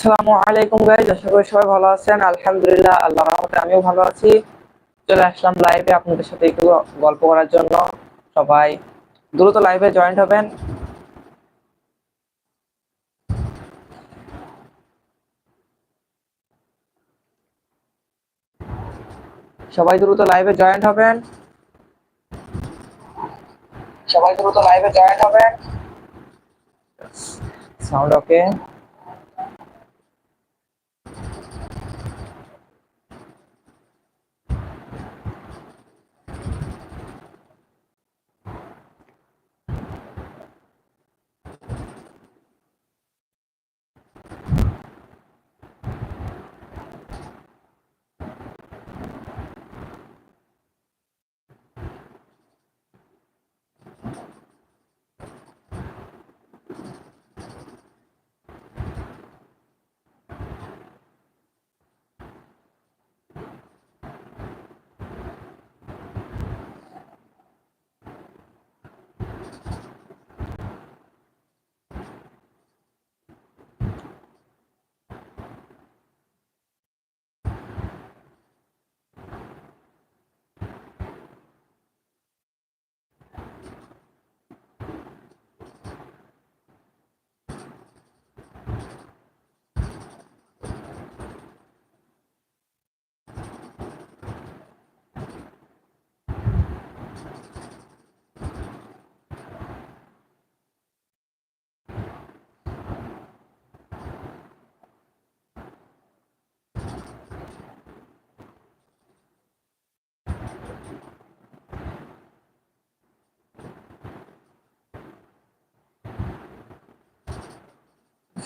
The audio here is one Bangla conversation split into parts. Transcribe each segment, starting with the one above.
আসসালামু আলাইকুম গাইজ আশা করি সবাই ভালো আছেন। আলহামদুলিল্লাহ আল্লাহ রহমতে আমিও ভালো আছি। চলে আসলাম লাইভে আপনাদের সাথে একটু গল্প করার জন্য। সবাই দ্রুত লাইভে জয়েন্ট হবেন। সবাই দ্রুত লাইভে জয়েন্ট হবেন। সবাই দ্রুত লাইভে জয়েন্ট হবেন। সাউন্ড ওকে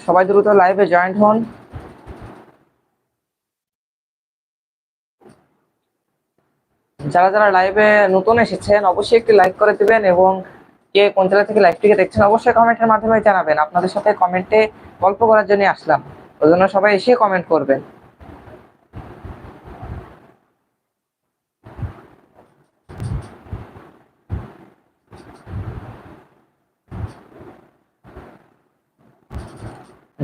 সবাই দ্রুত লাইভে জয়েন্ট হন। যারা যারা লাইভে নতুন এসেছেন, অবশ্যই একটি লাইক করে দেবেন এবং কে কোন জেলা থেকে লাইভটিকে দেখছেন, অবশ্যই কমেন্টের মাধ্যমে জানাবেন। আপনাদের সাথে কমেন্টে গল্প করার জন্য আসলাম। ওই জন্য সবাই এসে কমেন্ট করবেন।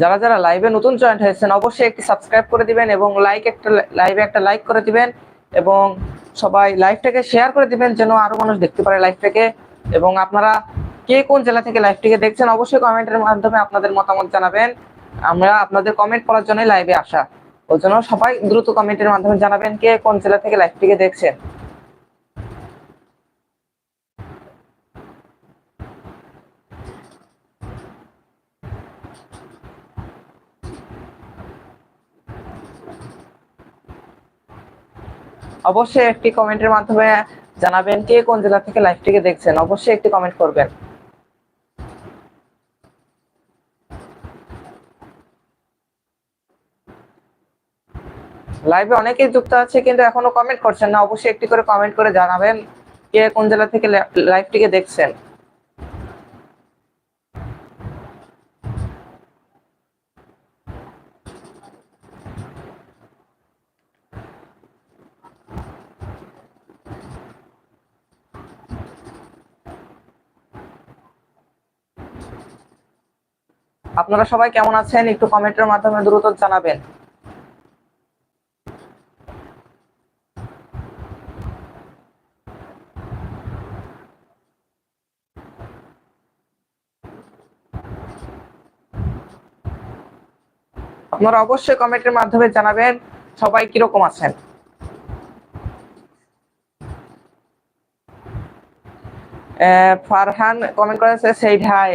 যারা যারা লাইভে নতুন জয়েন্ট হয়েছেন, অবশ্যই একটি সাবস্ক্রাইব করে দিবেন এবং লাইক একটা লাইভে একটা লাইক করে দিবেন এবং সবাই লাইভটাকে শেয়ার করে দিবেন যেন আরও মানুষ দেখতে পারে লাইভটাকে এবং আপনারা কে কোন জেলা থেকে লাইভটিকে দেখছেন, অবশ্যই কমেন্টের মাধ্যমে আপনাদের মতামত জানাবেন। আমরা আপনাদের কমেন্ট পড়ার জন্য লাইভে আসা। ওই জন্য সবাই দ্রুত কমেন্টের মাধ্যমে জানাবেন কে কোন জেলা থেকে লাইভটিকে দেখছেন। অবশ্যই একটি কমেন্টের মাধ্যমে জানাবেন কে কোন জেলা থেকে লাইভটিকে দেখছেন। অবশ্যই একটি কমেন্ট করবেন। লাইভে অনেকেই যুক্ত আছে, কিন্তু এখনও কমেন্ট করছেন না। অবশ্যই একটি করে কমেন্ট করে জানাবেন কে কোন জেলা থেকে লাইভটিকে দেখছেন। আপনারা সবাই কেমন আছেন? একটু কমেন্টের মাধ্যমে দ্রুত জানাবেন। আপনারা অবশ্যই কমেন্টের মাধ্যমে জানাবেন সবাই কীরকম আছেন। ফারহান কমেন্ট করেছে সেই হাই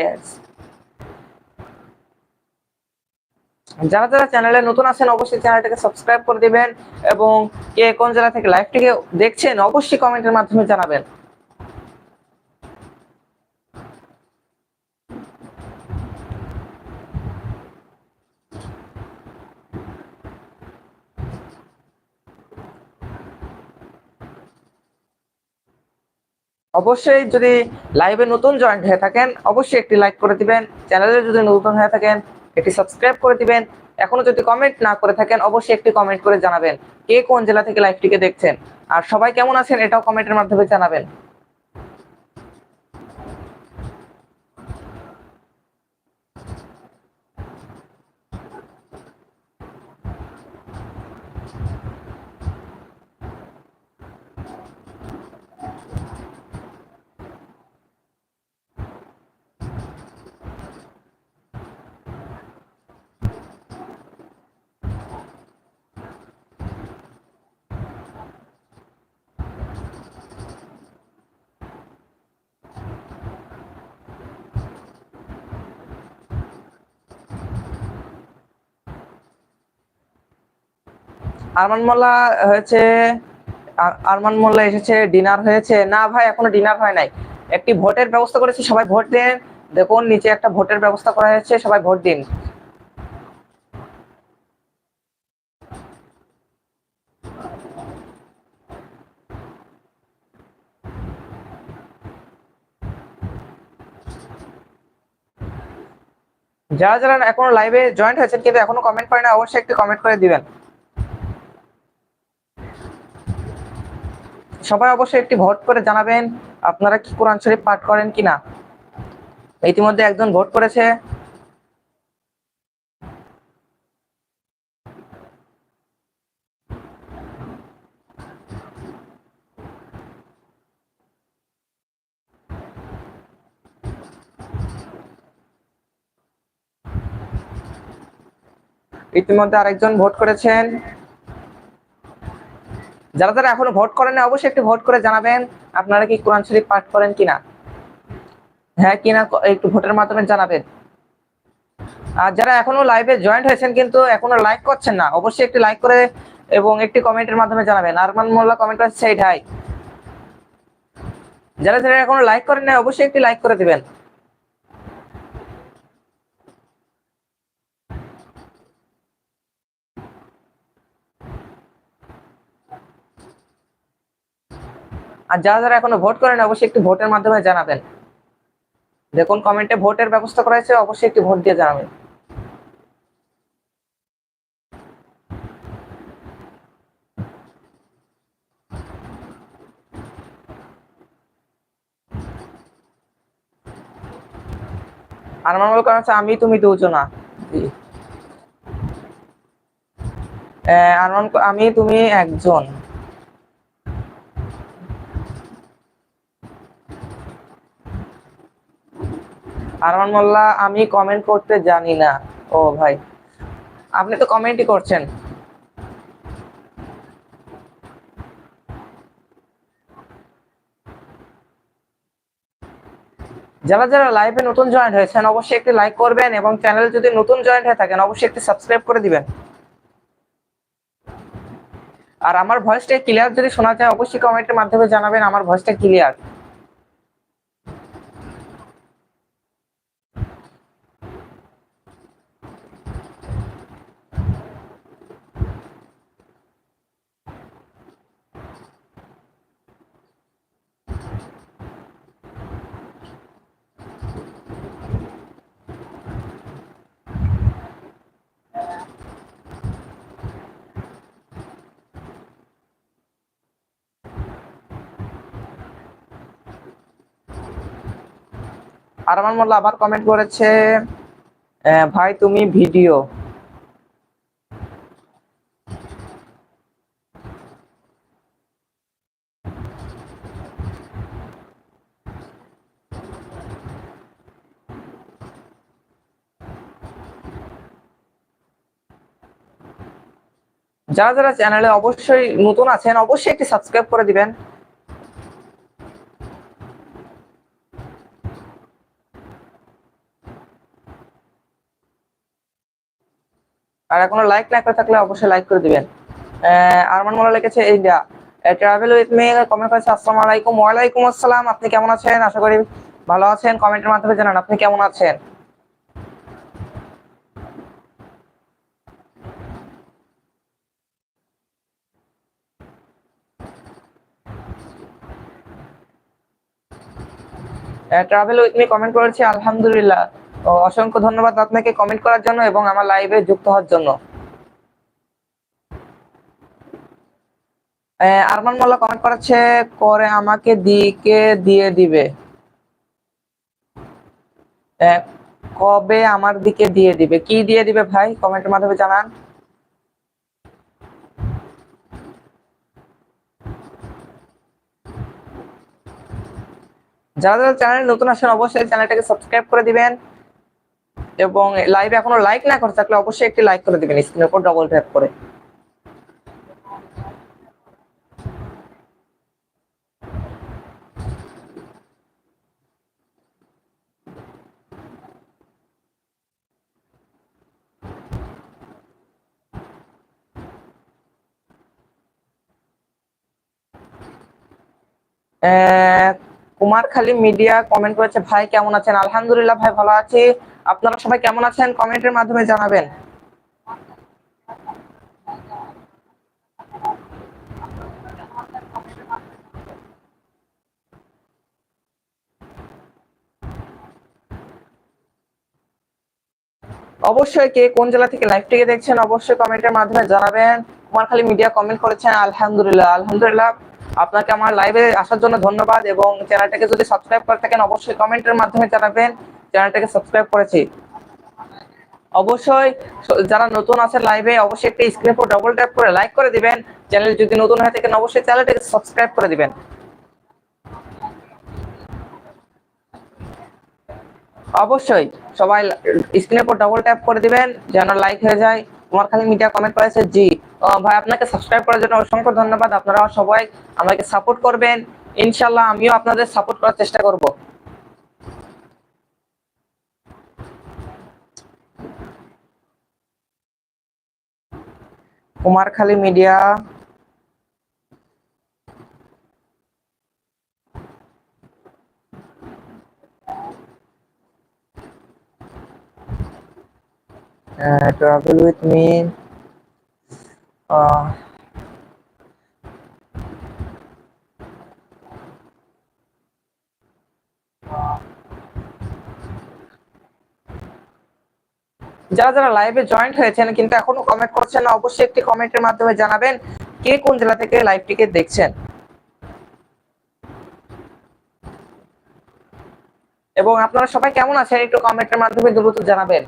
যারা যারা চ্যানেলে নতুন আছেন, অবশ্যই চ্যানেলটাকে সাবস্ক্রাইব করে দিবেন এবং কে কোন জেলা থেকে লাইভটিকে দেখছেন, অবশ্যই কমেন্টের মাধ্যমে জানাবেন। অবশ্যই যদি লাইভে নতুন জয়েন্ট হয়ে থাকেন, অবশ্যই একটি লাইক করে দিবেন। চ্যানেলে যদি নতুন হয়ে থাকেন একটি সাবস্ক্রাইব করে দিবেন। এখনও যদি কমেন্ট না করে থাকেন, অবশ্যই একটি কমেন্ট করে জানাবেন। কে কোন জেলা থেকে লাইভটিকে দেখছেন? আর সবাই কেমন আছেন, এটাও কমেন্টের মাধ্যমে জানাবেন। আরমান মোল্লা হয়েছে আরমান মোল্লা এসেছে, ডিনার হয়েছে। না ভাই, এখনও ডিনার হয় নাই। একটি ভোটের ব্যবস্থা করেছি, সবাই ভোট দেন। দেখুন, নিচে একটা ভোটের ব্যবস্থা করা হয়েছে, সবাই ভোট দিন। যারা যারা এখনও লাইভে জয়েন্ট হয়েছেন, কিন্তু এখনও কমেন্ট করেন অবশ্যই একটু কমেন্ট করে দিবেন। সবাই অবশ্যই একটি ভোট করে জানাবেন, আপনারা কি কোরআন শরীফ পাঠ করেন কিনা? ইতিমধ্যে একজন ভোট করেছে। ইতিমধ্যে আরেকজন ভোট করেছেন। যারা যারা এখনও ভোট করেন অবশ্যই একটু ভোট করে জানাবেন, আপনারা কি কোরআন শরীফ পাঠ করেন কিনা? হ্যাঁ কিনা একটু ভোটের মাধ্যমে জানাবেন। আর যারা এখনও লাইভে জয়েন্ট হয়েছেন কিন্তু এখনও লাইক করছেন না, অবশ্যই একটি লাইক করে এবং একটি কমেন্টের মাধ্যমে জানাবেন। আরমান মোল্লা কমেন্ট করেছে সেই হাই যারা যারা এখনও লাইক করেন না অবশ্যই একটি লাইক করে দিবেন। আর যারা যারা এখনও ভোট করেন অবশ্যই একটি ভোটের মাধ্যমে জানাবেন। দেখুন কমেন্টে ভোটের ব্যবস্থা করা হয়েছে অবশ্যই একটি ভোট দিয়ে জানাবেন। আর আমার মনে করেন আমি তুমি দুজনা। আহ, আমি তুমি একজন। আরমান মোল্লা, আমি কমেন্ট করতে জানি না। ও ভাই, আপনি তো কমেন্টই করছেন। যারা যারা লাইভে নতুন জয়েন হয়েছেন, অবশ্যই একটি লাইক করবেন এবং চ্যানেল যদি নতুন জয়েন হয়ে থাকেন, অবশ্যই একটি সাবস্ক্রাইব করে দিবেন। আর আমার ভয়েসটা ক্লিয়ার যদি শোনা যায়, অবশ্যই কমেন্টের মাধ্যমে জানাবেন, আমার ভয়েসটা ক্লিয়ার আর আমার মোল্লা আবার কমেন্ট করেছে ভাই তুমি ভিডিও। যারা যারা চ্যানেলে অবশ্যই নতুন আছেন, অবশ্যই একটি সাবস্ক্রাইব করে দিবেন। আর এখনও লাইক না করে থাকলে অবশ্যই লাইক করে দিবেন। আরমান মোল্লা লিখেছে India travel with me comment করেছে, আসসালামু আলাইকুম, ওয়ালাইকুম আসসালাম, আপনি কেমন আছেন? আশা করি ভালো আছেন। কমেন্টের মাধ্যমে জানান, আপনি কেমন আছেন? ট্রাভেল উইথ মি কমেন্ট করেছি, আলহামদুলিল্লাহ অসংখ্য ধন্যবাদ আপনাকে কমেন্ট করার জন্য এবং আমার লাইভে যুক্ত হওয়ার জন্য। আরমান মোল্লা কমেন্ট করাচ্ছে, করে আমাকে দিকে দিয়ে দিবে। কবে আমার দিকে দিয়ে দিবে? কি দিয়ে দিবে ভাই? কমেন্টের মাধ্যমে জানান। যারা যারা চ্যানেলে নতুন আসেন, অবশ্যই চ্যানেলটাকে সাবস্ক্রাইব করে দিবেন। এবং লাইভ এখনও লাইক না করে থাকলে অবশ্যই একটি লাইক করে দিবেন স্ক্রিনের উপর ডবল ট্যাপ করে। এক কুমারখালী মিডিয়া কমেন্ট করেছে, ভাই, কেমন আছেন? আলহামদুলিল্লাহ, ভাই, ভালো আছি। আপনারা সবাই কেমন আছেন? কমেন্টের মাধ্যমে জানাবেন। অবশ্যই কে কোন জেলা থেকে লাইভ থেকে দেখছেন, অবশ্যই কমেন্টের মাধ্যমে জানাবেন। কুমারখালী মিডিয়া কমেন্ট করেছেন, আলহামদুলিল্লাহ আলহামদুলিল্লাহ। আপনাকে আমার লাইভে আসার জন্য ধন্যবাদ এবং চ্যানেলটাকে যদি সাবস্ক্রাইব করে থাকেন, অবশ্যই কমেন্টের মাধ্যমে জানাবেন চ্যানেলটাকে সাবস্ক্রাইব করেছি। অবশ্যই যারা নতুন আছে লাইভে অবশ্যই একটা স্ক্রিনে ডবল ট্যাপ করে লাইক করে দিবেন। চ্যানেল যদি নতুন হয়ে থাকেন, অবশ্যই চ্যানেলটাকে সাবস্ক্রাইব করে দিবেন। অবশ্যই সবাই স্ক্রিনের পর ডবল ট্যাপ করে দিবেন, যেন লাইক হয়ে যায়। তোমার খালি মিডিয়া কমেন্ট করেছে, জি। ভাই আপনাকে সাবস্ক্রাইব করার জন্য অসংখ্য ধন্যবাদ। আপনারা সবাই আমাকে সাপোর্ট করবেন। ইনশাল্লাহ আমিও আপনাদের সাপোর্ট করার চেষ্টা করব। Kumarkhali media with me uh, যারা যারা লাইভে জয়েন্ট হয়েছেন কিন্তু এখনও কমেন্ট করছেন না, অবশ্যই একটি কমেন্টের মাধ্যমে জানাবেন কে কোন জেলা থেকে লাইভটিকে দেখছেন। এবং আপনারা সবাই কেমন আছেন একটু কমেন্টের মাধ্যমে দ্রুত জানাবেন।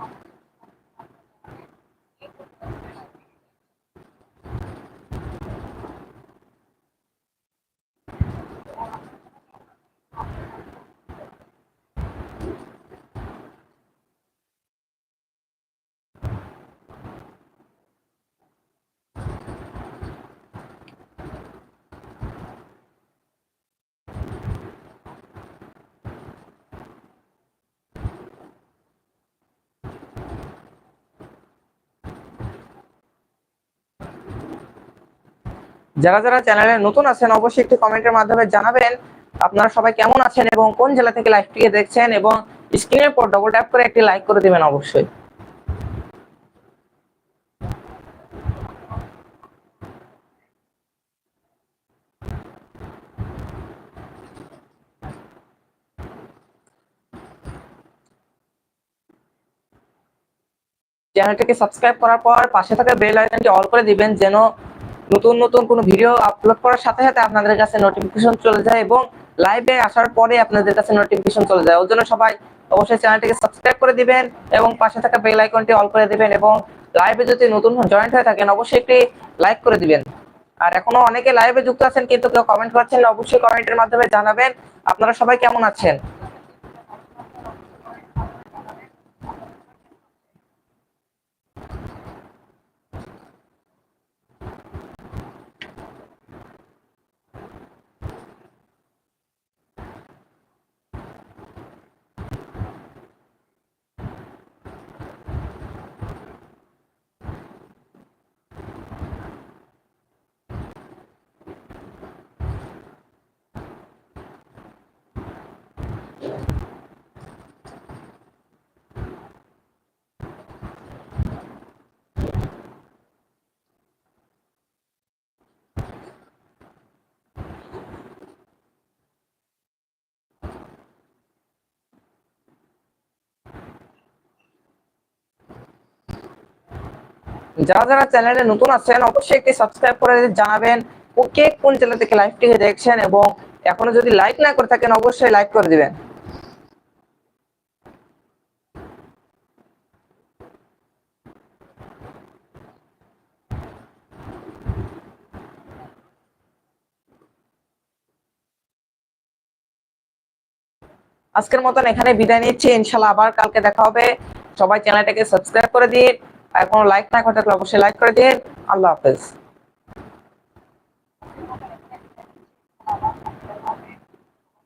যারা যারা চ্যানেলে নতুন আছেন, অবশ্যই একটি কমেন্টের মাধ্যমে জানাবেন আপনারা সবাই কেমন আছেন এবং কোন জেলা থেকে লাইভটিকে দেখছেন এবং স্ক্রিনের পর ডবল ট্যাপ করে একটি লাইক করে দিবেন অবশ্যই। চ্যানেলটিকে সাবস্ক্রাইব করার পর পাশে থাকা বেল আইকনটি অল করে দিবেন যেন নতুন নতুন কোনো ভিডিও আপলোড করার সাথে সাথে আপনাদের কাছে নোটিফিকেশন চলে যায় এবং লাইভে আসার পরে আপনাদের কাছে নোটিফিকেশন চলে যায়। ওর জন্য সবাই অবশ্যই চ্যানেলটিকে সাবস্ক্রাইব করে দিবেন এবং পাশে থাকা বেল আইকনটি অল করে দিবেন এবং লাইভে যদি নতুন জয়েন্ট হয়ে থাকেন, অবশ্যই একটি লাইক করে দিবেন। আর এখনও অনেকে লাইভে যুক্ত আছেন কিন্তু কেউ কমেন্ট করছেন অবশ্যই কমেন্টের মাধ্যমে জানাবেন। আপনারা সবাই কেমন আছেন? যারা যারা চ্যানেলে নতুন আছেন, অবশ্যই একটি সাবস্ক্রাইব করে জানাবেন। ও কে কোন চ্যানেল থেকে লাইভটিকে দেখছেন এবং এখনও যদি লাইক না করে থাকেন, অবশ্যই লাইক করে দিবেন। আজকের মতন এখানে বিদায় নিচ্ছি। ইনশাল্লাহ আবার কালকে দেখা হবে। সবাই চ্যানেলটাকে সাবস্ক্রাইব করে দিন। আর কোনো লাইক না করে থাকলে অবশ্যই লাইক করে দিয়ে আল্লাহ হাফেজ।